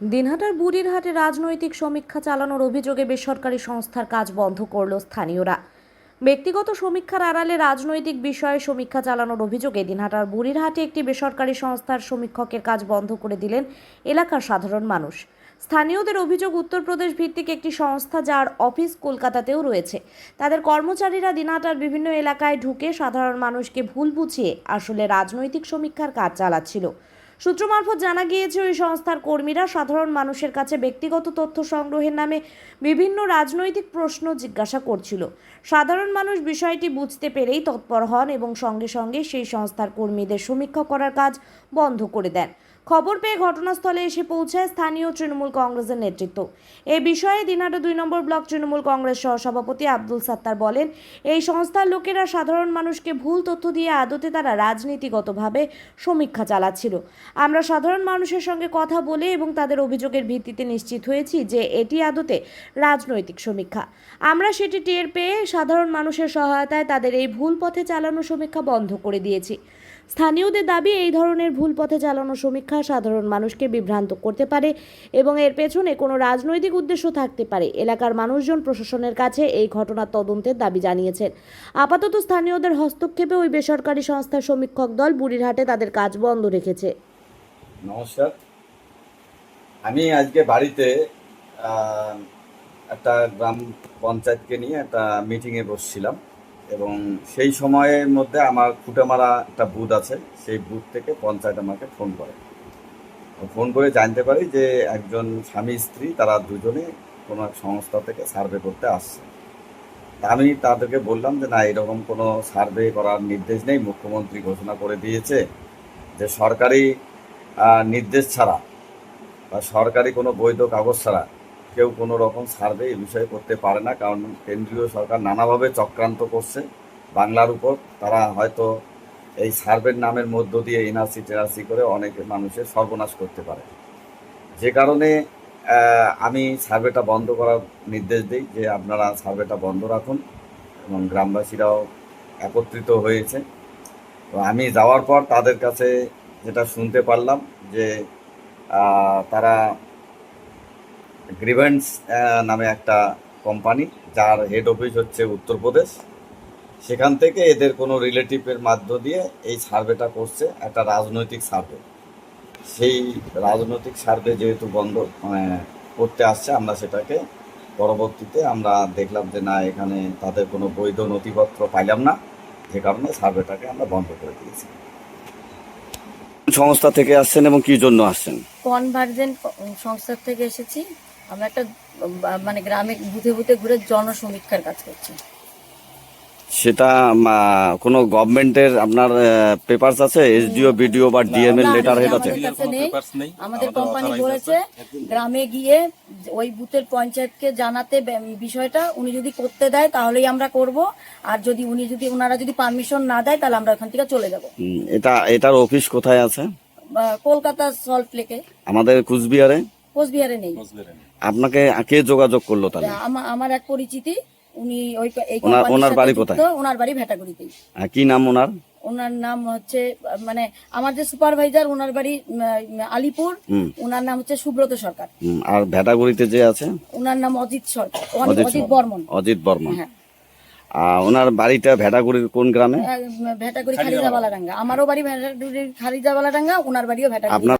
দিনহাটার বুড়িরহাটে রাজনৈতিক সমীক্ষা চালানোর অভিযোগে বেসরকারি সংস্থার কাজ বন্ধ করল স্থানীয়রা। ব্যক্তিগত সমীক্ষার আড়ালে রাজনৈতিক বিষয়ে সমীক্ষা চালানোর অভিযোগে দিনহাটার বুড়িরহাটে একটি বেসরকারি সংস্থার সমীক্ষকের কাজ বন্ধ করে দিলেন এলাকার সাধারণ মানুষ। স্থানীয়দের অভিযোগ উত্তরপ্রদেশ ভিত্তিক একটি সংস্থা যার অফিস কলকাতাতেও রয়েছে। তাদের কর্মচারীরা দিনহাটার বিভিন্ন এলাকায় ঢুকে সাধারণ মানুষকে ভুল বুঝিয়ে আসলে রাজনৈতিক সমীক্ষার কাজ চালাচ্ছিল। সূত্র মারফত জানা গিয়েছে, ওই সংস্থার কর্মীরা সাধারণ মানুষের কাছে ব্যক্তিগত তথ্য সংগ্রহের নামে বিভিন্ন রাজনৈতিক প্রশ্ন জিজ্ঞাসা করছিল। সাধারণ মানুষ বিষয়টি বুঝতে পেরেই তৎপর হন এবং সঙ্গে সঙ্গে সেই সংস্থার কর্মীদের সমীক্ষা করার কাজ বন্ধ করে দেন। খবর পেয়ে ঘটনাস্থলে এসে পৌঁছায় স্থানীয় তৃণমূল কংগ্রেসের নেতৃত্ব। এ বিষয়ে দিনহাটা দুই নম্বর ব্লক তৃণমূল কংগ্রেস সহসভাপতি আব্দুল সাত্তার বলেন, এই সংস্থার লোকেরা সাধারণ মানুষকে ভুল তথ্য দিয়ে আদতে তারা রাজনীতিগতভাবে সমীক্ষা চালাচ্ছিল। আমরা সাধারণ মানুষের সঙ্গে কথা বলে এবং তাদের অভিযোগের ভিত্তিতে নিশ্চিত হয়েছি যে এটি আদতে রাজনৈতিক সমীক্ষা। আমরা সেটি টের পেয়ে সাধারণ মানুষের সহায়তায় তাদের এই ভুল পথে চালানো সমীক্ষা বন্ধ করে দিয়েছি। স্থানীয়দের দাবি, এই ধরনের ভুল পথে চালানো সমীক্ষা সাধারণ মানুষকে বিভ্রান্ত করতে পারে এবং এর পেছনে কোনো রাজনৈতিক উদ্দেশ্য থাকতে পারে। এলাকার মানুষজন প্রশাসনের কাছে এই ঘটনার তদন্তের দাবি জানিয়েছেন। আপাতত স্থানীয়দের হস্তক্ষেপে ওই বেসরকারি সংস্থার সমীক্ষক দল বুড়িরহাটে তাদের কাজ বন্ধ রেখেছে। নমস্কার। আমি আজকে বাড়িতে একটা গ্রাম পঞ্চায়েতকে নিয়ে একটা মিটিংয়ে বসছিলাম। এবং সেই সময়ের মধ্যে আমার ফুটেমারা একটা বুথ আছে, সেই বুথ থেকে পঞ্চায়েত আমাকে ফোন করে। ফোন করে জানতে পারি যে একজন স্বামী স্ত্রী, তারা দুজনে কোনো এক সংস্থা থেকে সার্ভে করতে আসছে। আমি তাদেরকে বললাম যে, না, এরকম কোনো সার্ভে করার নির্দেশ নেই। মুখ্যমন্ত্রী ঘোষণা করে দিয়েছে যে, সরকারি নির্দেশ ছাড়া বা সরকারি কোনো বৈধ কাগজ ছাড়া কেউ কোনো রকম সার্ভে এই বিষয়ে করতে পারে না, কারণ কেন্দ্রীয় সরকার নানাভাবে চক্রান্ত করছে বাংলার উপর। তারা হয়তো এই সার্ভের নামের মধ্য দিয়ে এনআরসি টেনআরসি করে অনেক মানুষের সর্বনাশ করতে পারে। যে কারণে আমি সার্ভেটা বন্ধ করার নির্দেশ দিই যে আপনারা সার্ভেটা বন্ধ রাখুন এবং গ্রামবাসীরাও একত্রিত হয়েছে। তো আমি যাওয়ার পর তাদের কাছে যেটা শুনতে পারলাম যে তারা গ্রিভেন্স নামে একটা কোম্পানি যার হেড অফিস হচ্ছে উত্তরপ্রদেশ সেখান থেকে এদের কোনো রিলেটিভের মাধ্য দিয়ে এই সার্ভেটা করছে, একটা রাজনৈতিক সার্ভে সেই রাজনৈতিক সার্ভে যেহেতু বন্ধ মানে করতে আসছে, আমরা সেটাকে পরবর্তীতে আমরা দেখলাম যে না, এখানে তাদের কোনো বৈধ নথিপত্র পাইলাম না, যে কারণে সার্ভেটাকে আমরা বন্ধ করে দিয়েছি। সংস্থা থেকে আসছেন এবং কি জন্য আসছেন? কনভার্জেন্ট সংস্থার থেকে এসেছি। আমরা একটা মানে গ্রামে বুথে বুথে ঘুরে জনসমীক্ষার কাজ করছি। সেটা কোনো গভর্নমেন্টের আপনার পেপারস আছে? এসডিও বিডিও বা ডিএমএল না, লেটার হেড আছে? আমাদের কোম্পানি বলেছে গ্রামে গিয়ে ওই বুথের পঞ্চায়েতকে জানাতে বিষয়টা উনি যদি করতে দেয় তাহলেই আমরা করব। আর যদি উনি যদি ওনারা যদি পারমিশন না দেয় তাহলে আমরা ওখান থেকে চলে যাব। এটা এটার অফিস কোথায় আছে? কলকাতা সল্ট লেকে। আমাদের কুচবিহারে। কোচবিহারে নেই। আপনাকে কে যোগাযোগ করল তাহলে? আমার এক পরিচিতি উনি ওই ওনার- বাড়ি কোথায়? ওনার বাড়ি ভেটাগুড়িতেই আহ, কি নাম ওনার? ওনার নাম হচ্ছে মানে আমার যে সুপারভাইজার ওনার বাড়ি আলিপুর ওনার নাম হচ্ছে সুব্রত সরকার। আর ভেটাগুড়িতে যে আছে? ওনার নাম অজিত সরকার অজিত বর্মন। অজিত বর্মন। হ্যাঁ। আর ওনার বাড়িটা ভেটাগুড়ির কোন গ্রামে? ভেটাগুড়ি খারিজাবালা ডাঙ্গা আমারও বাড়ি ভেটাগুড়ি খারিজাবালা ডাঙ্গা ওনার বাড়িও ভেটাগুড়ি।